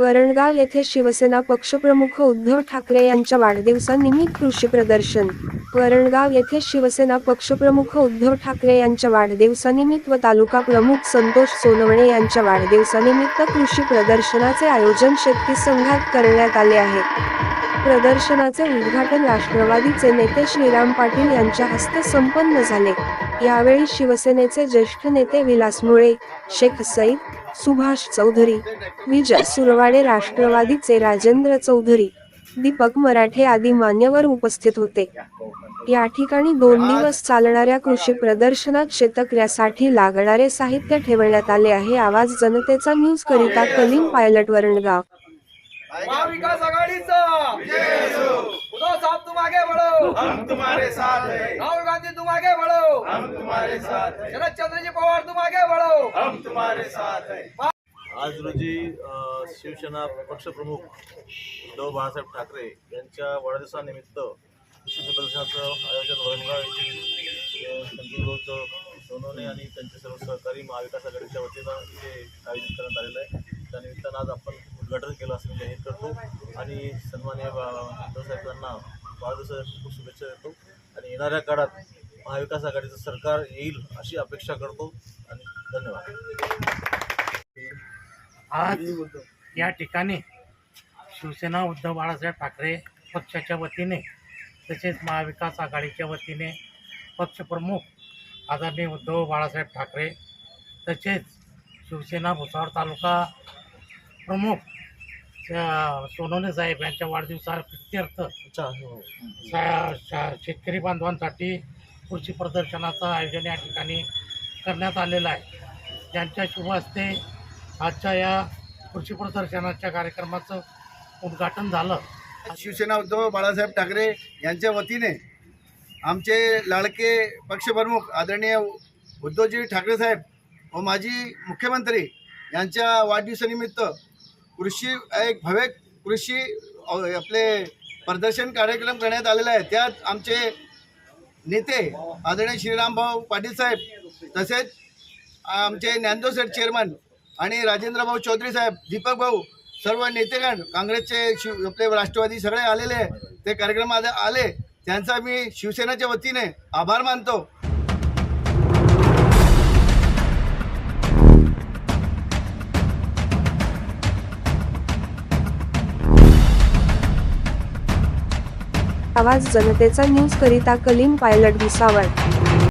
वरणगाव येथे शिवसेना पक्षप्रमुख उद्धव ठाकरे यांच्या वाढदिवसानिमित्त कृषी प्रदर्शन. वरणगाव येथे शिवसेना पक्षप्रमुख उद्धव ठाकरे यांच्या वाढदिवसानिमित्त व तालुका प्रमुख संतोष सोनवणे यांच्या वाढदिवसानिमित्त कृषी प्रदर्शनाचे आयोजन शेतकी संघात करण्यात आले आहे. प्रदर्शनाचे उद्घाटन राष्ट्रवादीचे नेते श्रीराम पाटील यांच्या हस्ते संपन्न झाले. यावेळी शिवसेनेचे ज्येष्ठ नेते विलास मुळे शेख सईद सुभाष चौधरी विजय सुरवाडे राष्ट्रवादीचे राजेंद्र चौधरी दीपक मराठे आदी मान्यवर उपस्थित होते. या ठिकाणी दोन दिवस चालणाऱ्या कृषी प्रदर्शनात शेतकऱ्यासाठी लागणारे साहित्य ठेवण्यात आले आहे. आवाज जनतेचा न्यूज करिता कलीम पायलट वरणगाव. महाविकास आघाडीचा। उद्धव साहब तुम आगे बढ़ो। हम तुम्हारे साथ हैं। राहुल गांधी तुम आगे बढ़ो। हम तुम्हारे साथ हैं। शरद चंद्र जी पवार तुम आगे बढ़ो। हम तुम्हारे साथ हैं। आज रोजी शिवसेना पक्षप्रमुख उद्धव बाळासाहेब ठाकरे यांच्या वाढदिवसानिमित्त कृषी प्रदर्शनाचं आयोजन वरणगाव येथील सोनवणे आणि त्यांचे सर्व सहकारी महाविकास आघाडीच्या वतीनं इथे आयोजित करण्यात आलेलं आहे. त्यानिमित्तानं आज आपण उद्घाटन केलं असं मी जाहीर करतो. आणि सन्मान्य बा- साहेबांना वाढदिवसाच्या खूप शुभेच्छा देतो. आणि येणाऱ्या काळात महाविकास आघाडीचं सरकार येईल अशी अपेक्षा करतो. आणि धन्यवाद. आज या ठिकाणी शिवसेना उद्धव बाळासाहेब ठाकरे पक्षाच्या वतीने तसेच महाविकास आघाडीच्या वतीने पक्षप्रमुख आदरणीय उद्धव बाळासाहेब ठाकरे तसेच शिवसेना भुसावळ तालुका प्रमुख अ, सोनवणे साहेब यांच्या वाढदिवसाप्रित्यर्थ शा- शेतकरी बांधवांसाठी कृषी प्रदर्शनाचं आयोजन या ठिकाणी करण्यात आलेलं आहे. त्यांच्या शुभ हस्ते आजच्या या कृषी प्रदर्शनाच्या कार्यक्रमाचं उद्घाटन झालं. शिवसेना उद्धव बाळासाहेब ठाकरे यांच्या वतीने आमचे लाडके पक्षप्रमुख आदरणीय उद्धवजी ठाकरे साहेब व माजी मुख्यमंत्री यांच्या वाढदिवसानिमित्त कृषी एक भव्य कृषी आपले प्रदर्शन कार्यक्रम करण्यात आलेला आहे. त्यात आमचे नेते आदरणीय श्रीरामभाऊ पाटील साहेब तसेच आमचे ज्ञानदेव सेठ चेअरमन आणि राजेंद्र भाऊ चौधरी साहेब दीपक भाऊ सर्व नेतेगण काँग्रेसचे शिव आपले राष्ट्रवादी सगळे आलेले आहे. ते कार्यक्रमात आले. त्यांचा मी शिवसेनेच्या वतीने आभार मानतो. आवाज जनतेचा न्यूज करिता कलीम पायलट भुसावळ